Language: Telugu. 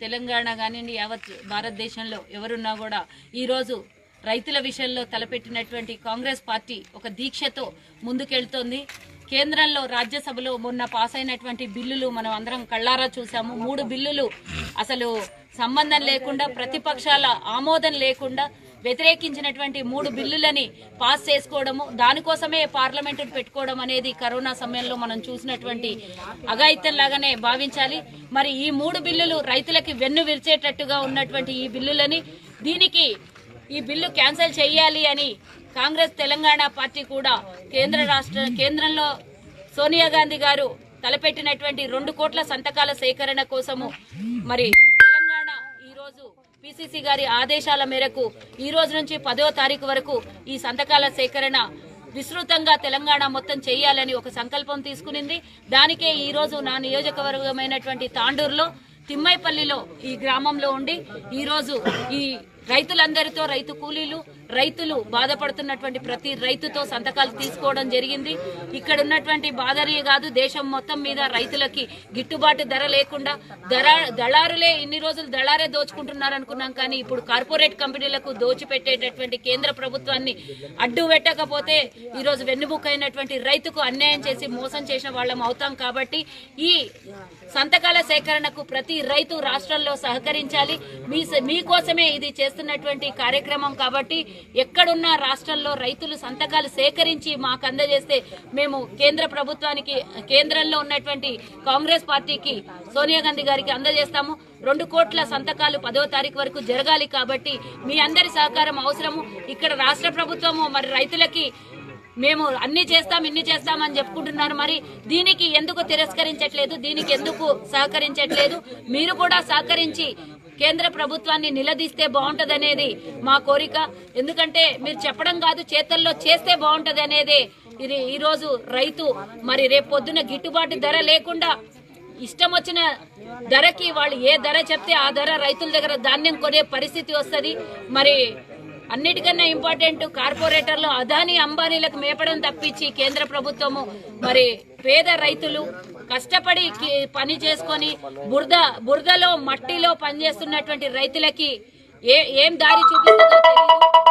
తెలంగాణ కానివ్వండి యావత్ భారతదేశంలో ఎవరున్నా కూడా ఈరోజు రైతుల విషయంలో తలపెట్టినటువంటి కాంగ్రెస్ పార్టీ ఒక దీక్షతో ముందుకెళ్తోంది. కేంద్రంలో రాజ్యసభలో మొన్న పాస్ అయినటువంటి బిల్లులు మనం అందరం కళ్ళారా చూసాము మూడు బిల్లులు అసలు సంబంధం లేకుండా ప్రతిపక్షాల ఆమోదం లేకుండా వ్యతిరేకించినటువంటి మూడు బిల్లులని పాస్ చేసుకోవడము దానికోసమే పార్లమెంటు పెట్టుకోవడం అనేది కరోనా సమయంలో మనం చూసినటువంటి అఘాయిత్యం లాగానే భావించాలి. మరి ఈ మూడు బిల్లులు రైతులకి వెన్ను విరిచేటట్టుగా ఉన్నటువంటి ఈ బిల్లులని దీనికి ఈ బిల్లు క్యాన్సిల్ చేయాలి అని కాంగ్రెస్ తెలంగాణ పార్టీ కూడా కేంద్ర రాష్ట్ర కేంద్రంలో సోనియా గాంధీ గారు తలపెట్టినటువంటి రెండు కోట్ల సంతకాల సేకరణ కోసము మరి పిసిసి గారి ఆదేశాల మేరకు ఈ రోజు నుంచి పదో తారీఖు వరకు ఈ సంతకాల సేకరణ విస్తృతంగా తెలంగాణ మొత్తం చేయాలని ఒక సంకల్పం తీసుకునింది. దానికే ఈ రోజు నా నియోజకవర్గమైనటువంటి తాండూరులో తిమ్మైపల్లిలో ఈ గ్రామంలో ఉండి ఈరోజు ఈ రైతులందరితో రైతు కూలీలు రైతులు బాధపడుతున్నటువంటి ప్రతి రైతుతో సంతకాలు తీసుకోవడం జరిగింది. ఇక్కడ ఉన్నటువంటి బాధనే కాదు దేశం మొత్తం మీద రైతులకి గిట్టుబాటు ధర లేకుండా ధర దళారులే ఇన్ని రోజులు దళారే దోచుకుంటున్నారు అనుకున్నాం కానీ ఇప్పుడు కార్పొరేట్ కంపెనీలకు దోచిపెట్టేటటువంటి కేంద్ర ప్రభుత్వాన్ని అడ్డు పెట్టకపోతే ఈరోజు రోజు అయినటువంటి రైతుకు అన్యాయం చేసి మోసం చేసిన వాళ్ళం అవుతాం కాబట్టి ఈ సంతకాల సేకరణకు ప్రతి రైతు రాష్ట్రంలో సహకరించాలి. మీ మీకోసమే ఇది చేస్తున్నటువంటి కార్యక్రమం కాబట్టి ఎక్కడున్న రాష్ట్రంలో రైతులు సంతకాలు సేకరించి మాకు అందజేస్తే మేము కేంద్ర ప్రభుత్వానికి కేంద్రంలో ఉన్నటువంటి కాంగ్రెస్ పార్టీకి సోనియా గాంధీ గారికి అందజేస్తాము. రెండు కోట్ల సంతకాలు పదో తారీఖు వరకు జరగాలి కాబట్టి మీ అందరి సహకారం అవసరము. ఇక్కడ రాష్ట్ర ప్రభుత్వము మరి రైతులకి మేము అన్ని చేస్తాం ఇన్ని చేస్తాం అని చెప్పుకుంటున్నారు. మరి దీనికి ఎందుకు తిరస్కరించట్లేదు? దీనికి ఎందుకు సహకరించట్లేదు? మీరు కూడా సహకరించి కేంద్ర ప్రభుత్వాన్ని నిలదీస్తే బాగుంటది అనేది మా కోరిక. ఎందుకంటే మీరు చెప్పడం కాదు చేతల్లో చేస్తే బాగుంటది అనేది ఇది ఈ రోజు రైతు మరి రేపొద్దున గిట్టుబాటు ధర లేకుండా ఇష్టం వచ్చిన ధరకి వాళ్ళు ఏ ధర చెప్తే ఆ ధర రైతుల దగ్గర ధాన్యం కొనే పరిస్థితి వస్తుంది. మరి అన్నిటికన్నా ఇంపార్టెంట్ కార్పొరేటర్లు అదాని అంబానీలకు మేపడం తప్పించి కేంద్ర ప్రభుత్వము మరి పేద రైతులు కష్టపడి పని చేసుకొని బురద బురదలో మట్టిలో పనిచేస్తున్నటువంటి రైతులకి ఏ ఏం దారి చూపిస్తుందో తెలియదు.